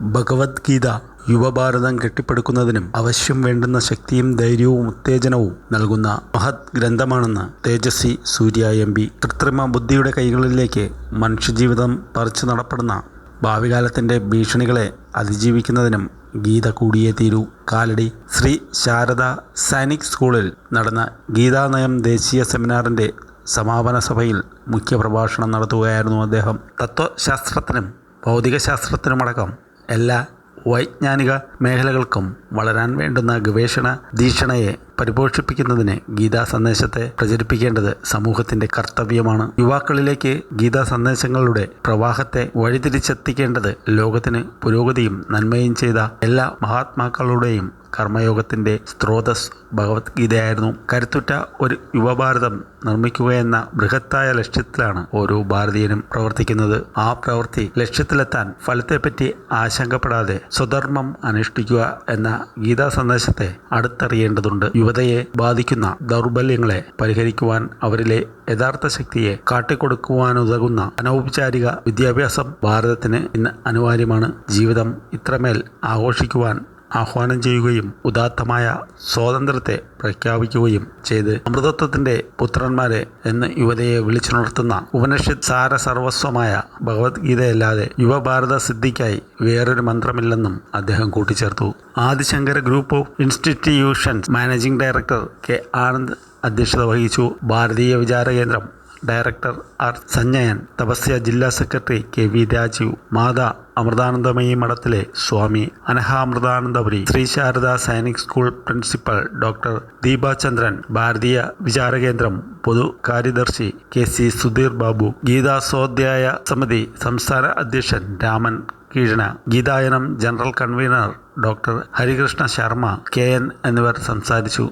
ഭഗവത്ഗീത യുവഭാരതം കെട്ടിപ്പടുക്കുന്നതിനും അവശ്യം വേണ്ടുന്ന ശക്തിയും ധൈര്യവും ഉത്തേജനവും നൽകുന്ന മഹത് ഗ്രന്ഥമാണെന്ന് തേജസ്വി സൂര്യ എം പി. കൃത്രിമ ബുദ്ധിയുടെ കൈകളിലേക്ക് മനുഷ്യജീവിതം പറിച്ചു നടപ്പെടുന്ന ഭാവികാലത്തിന്റെ ഭീഷണികളെ അതിജീവിക്കുന്നതിനും ഗീത കൂടിയേ തീരൂ. കാലടി ശ്രീ ശാരദ സൈനിക് സ്കൂളിൽ നടന്ന ഗീതാനയം ദേശീയ സെമിനാറിന്റെ സമാപന സഭയിൽ മുഖ്യപ്രഭാഷണം നടത്തുകയായിരുന്നു അദ്ദേഹം. തത്വശാസ്ത്രത്തിനും ഭൗതികശാസ്ത്രത്തിനുമടക്കം എല്ലാ വൈജ്ഞാനിക മേഖലകൾക്കും വളരാൻ വേണ്ടുന്ന ഗവേഷണ ധീഷണയെ പരിപോഷിപ്പിക്കുന്നതിന് ഗീതാ സന്ദേശത്തെ പ്രചരിപ്പിക്കേണ്ടത് സമൂഹത്തിന്റെ കർത്തവ്യമാണ്. യുവാക്കളിലേക്ക് ഗീതാ സന്ദേശങ്ങളുടെ പ്രവാഹത്തെ വഴിതിരിച്ചെത്തിക്കേണ്ടത് ലോകത്തിന് പുരോഗതിയും നന്മയും ചെയ്ത എല്ലാ മഹാത്മാക്കളുടെയും കർമ്മയോഗത്തിന്റെ സ്രോതസ് ഭഗവത്ഗീതയായിരുന്നു. കരുത്തുറ്റ ഒരു യുവഭാരതം നിർമ്മിക്കുകയെന്ന ബൃഹത്തായ ലക്ഷ്യത്തിലാണ് ഓരോ ഭാരതീയനും പ്രവർത്തിക്കുന്നത്. ആ പ്രവൃത്തി ലക്ഷ്യത്തിലെത്താൻ ഫലത്തെപ്പറ്റി ആശങ്കപ്പെടാതെ സ്വധർമ്മം അനുഷ്ഠിക്കുക എന്ന ഗീതാ സന്ദേശത്തെ അടുത്തറിയേണ്ടതുണ്ട് യുവതയെ ബാധിക്കുന്ന ദൗർബല്യങ്ങളെ പരിഹരിക്കുവാൻ അവരിലെ യഥാർത്ഥ ശക്തിയെ കാട്ടിക്കൊടുക്കുവാനുതകുന്ന അനൗപചാരിക വിദ്യാഭ്യാസം ഭാരതത്തിന് ഇന്ന് അനിവാര്യമാണ്. ജീവിതം ഇത്രമേൽ ആഘോഷിക്കുവാൻ ആഹ്വാനം ചെയ്യുകയും ഉദാത്തമായ സ്വാതന്ത്ര്യത്തെ പ്രഖ്യാപിക്കുകയും ചെയ്ത് അമൃതത്വത്തിന്റെ പുത്രന്മാരെ എന്ന് യുവതയെ വിളിച്ചുണർത്തുന്ന ഉപനിഷത്ത് സാര സർവസ്വമായ ഭഗവത്ഗീതയല്ലാതെ യുവഭാരത സിദ്ധിക്കായി വേറൊരു മന്ത്രമില്ലെന്നും അദ്ദേഹം കൂട്ടിച്ചേർത്തു. Adi Shankara group of institutions managing director K Anand അധ്യക്ഷത വഹിച്ചു. ഭാരതീയ വിചാര കേന്ദ്രം ഡയറക്ടർ ആർ സഞ്ജയൻ തപസ്യ ജില്ലാ secretary K V Rajeev Mata Amritanandamayi മഠത്തിലെ Swami Anahamritanandapuri Shri Sharada Sainik school principal doctor Deepachandran Bharatiya Vicharakendram പൊതു കാര്യദർശി കെ സി സുധീർ ബാബു ഗീതാസ്വാധ്യായ സമിതി സംസ്ഥാന അധ്യക്ഷൻ Raman Keezhana Geethayanam general convener doctor Harikrishna Sharma K N എന്നിവർ സംസാരിച്ചു.